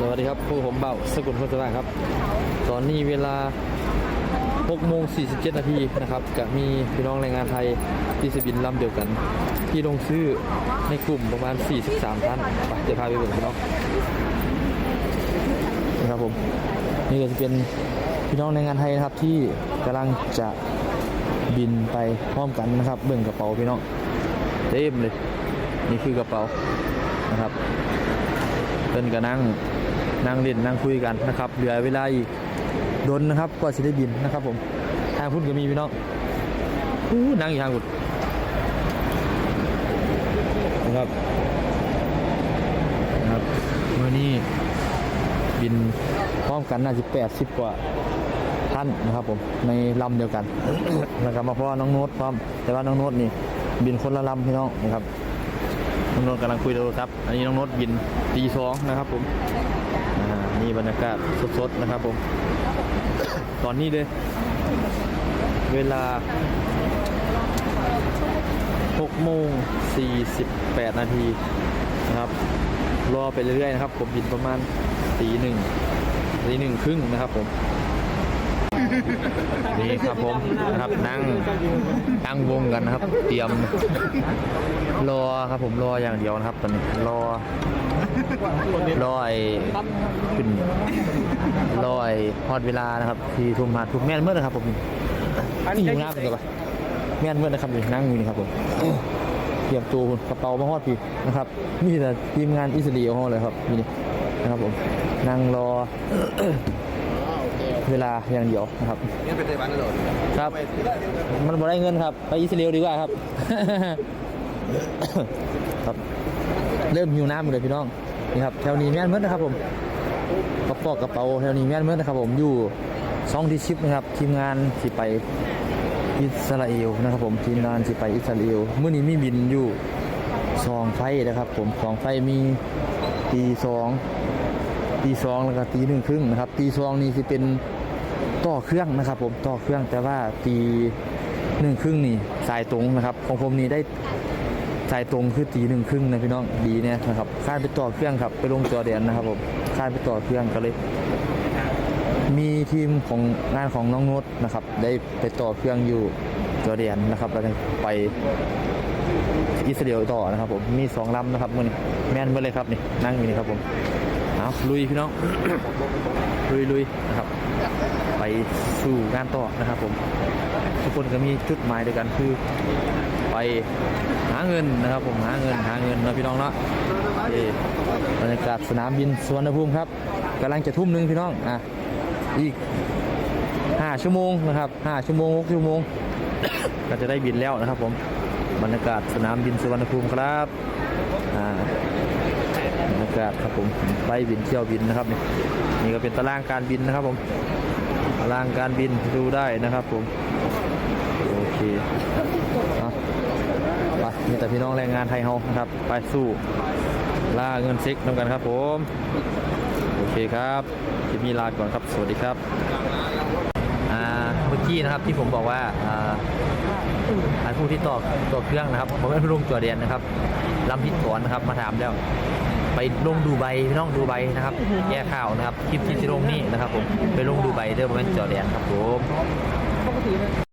สวัสดีครับผู้ผมเบาสกุลโคตรสว่างครับ ตอนนี้เวลา6โมง47 นาทีนะครับกับมีพี่น้องแรงงานไทยที่สบินลำเดียวกัน ที่ลงชื่อในกลุ่มประมาณ 43 ท่านไปเดี๋ยวพาไปเบิ่งพี่น้องนะครับผมนี่ก็จะเป็นพี่น้องแรงงานไทยนะครับที่กำลังจะบินไปพร้อมกันนะครับเบิ่งกระเป๋าพี่น้องเต็มเลยนี่คือกระเป๋านะครับเพิ่นก็นั่ง นั่งเล่นนั่งคุยกันนะครับเหลือเวลาอีกดนนะครับกว่าจะได้บินนะครับผมทางพุ่นก็มีพี่น้องอู้นั่งอยู่ทางพุ่นนะครับนะครับเมื่อนี้บินพร้อมกันน่าจะแปดสิบกว่าท่านนะครับผมในลำเดียวกันนะครับมาเพราะว่าน้องโน้ตพร้อมแต่ว่าน้องโน้ตนี่บินคนละลำพี่น้องนะครับน้องโน้ตกำลังคุยโทรศัพท์อันนี้น้องโน้ตบินตีสองนะครับผม นี่บรรยากาศสดๆนะครับผม ตอนนี้เลย เวลา6โมง48 นาทีนะครับ รอไปเรื่อยๆนะครับ ผมบินประมาณตีหนึ่งตีหนึ่งครึ่งนะครับผม นี่ครับผมนะครับนั่งตั้งวงกันนะครับ เตรียมรอครับผมรออย่างเดียวนะครับ ตอนนี้รอรอไอ้ขึ้นรอไอ้ฮอดเวลานะครับที่ทุ่มมาทุกแม่นเมื่อนะครับผมนี่อยู่หน้าเป็นกับแม่นเมื่อนะครับนี่นั่งอยู่นี่ครับผมเตรียมตัวกระเป๋ามาฮอดพี่นะครับนี่แต่ทีมงานอิสราเอลฮอดเลยครับนี่นะครับผมนั่งรอ เวลาอย่างเดียวนะครับนี่เป็นไต้หวันเหรอครับ มันบ่ได้เงินครับ ไปอิสราเอลดีกว่าครับ ครับ เริ่มหิวน้ำเลยพี่น้อง นี่ครับ แถวนี้แม่นเมื่อนะครับผมกระเป๋ากระเป๋าแถวนี้แม่นเมื่อนะครับผม อยู่สองที่ชิปนะครับ ทีมงานสิไปอิสราเอลนะครับผมทีมงานสิไปอิสราเอลเมื่อนี้มีบินอยู่สองไฟนะครับผมสองไฟมีตีสองตีสองแล้วก็ตีหนึ่งครึ่งนะครับตีสองนี่สิเป็น ต่อเครื่องนะครับผมต่อเครื่องแต่ว่าตีหนึ่งครึ่งนี่สายตรงนะครับ ของผมนี่ได้สายตรงคือตีหนึ่งครึ่งนะพี่น้องดีเนี่ยนะครับคาดไปต่อเครื่องครับไปลงจอแดนนะครับผมคาดไปต่อเครื่องก็เลย มีทีมของงานของน้องน้ตนะครับ ได้ไปต่อเครื่องอยู่จอแดนนะครับแล้วก็ไปอิสราเอลต่อนะครับผมมีสองลำนะครับมือนี้แม่นเมาเลยครับนี่นั่งอยู่นี่ครับผม เอาลุยพี่น้อง ลุยลุยนะครับ ไปสู่งานต่อนะครับผม ทุกคนก็มีจุดหมายเดียวกันคือไปหาเงินนะครับ ผมหาเงินหาเงินนะพี่น้องเนาะบรรยากาศสนามบินสุวรรณภูมิครับกำลังจะทุ่มหนึ่งพี่น้องอะอีกห้าชั่วโมงนะครับห้าชั่วโมงหกชั่วโมง ก็จะได้บินแล้วนะครับผมบรรยากาศสนามบินสุวรรณภูมิครับอ่า กาศครับผมไปบินเที่ยวบินนะครับนี่นี่ก็เป็นตารางการบินนะครับผมตารางการบินดูได้นะครับผมโอเคเอาไปมีแต่พี่น้องแรงงานไทยเฮานะครับ ไปสู้ล่าเงินซ็กนำกันครับผม โอเคครับคลิปนี้ลาก่อนครับ สวัสดีครับอ่าเมื่อกี้นะครับที่ผมบอกว่าอ่าอันผู้ที่ต่อต่อเครื่องนะครับผมเป็นผู้ลงตัวเรียนนะครับลำพิดก่อนนะครับมาถามแล้ว ไปลงดูใบพี่น้องดูใบนะครับ แย่ข่าวนะครับคลิปที่จะลงนี่นะครับผมไปลงดูใบเด้อผมเป็นจอเรียนครับผม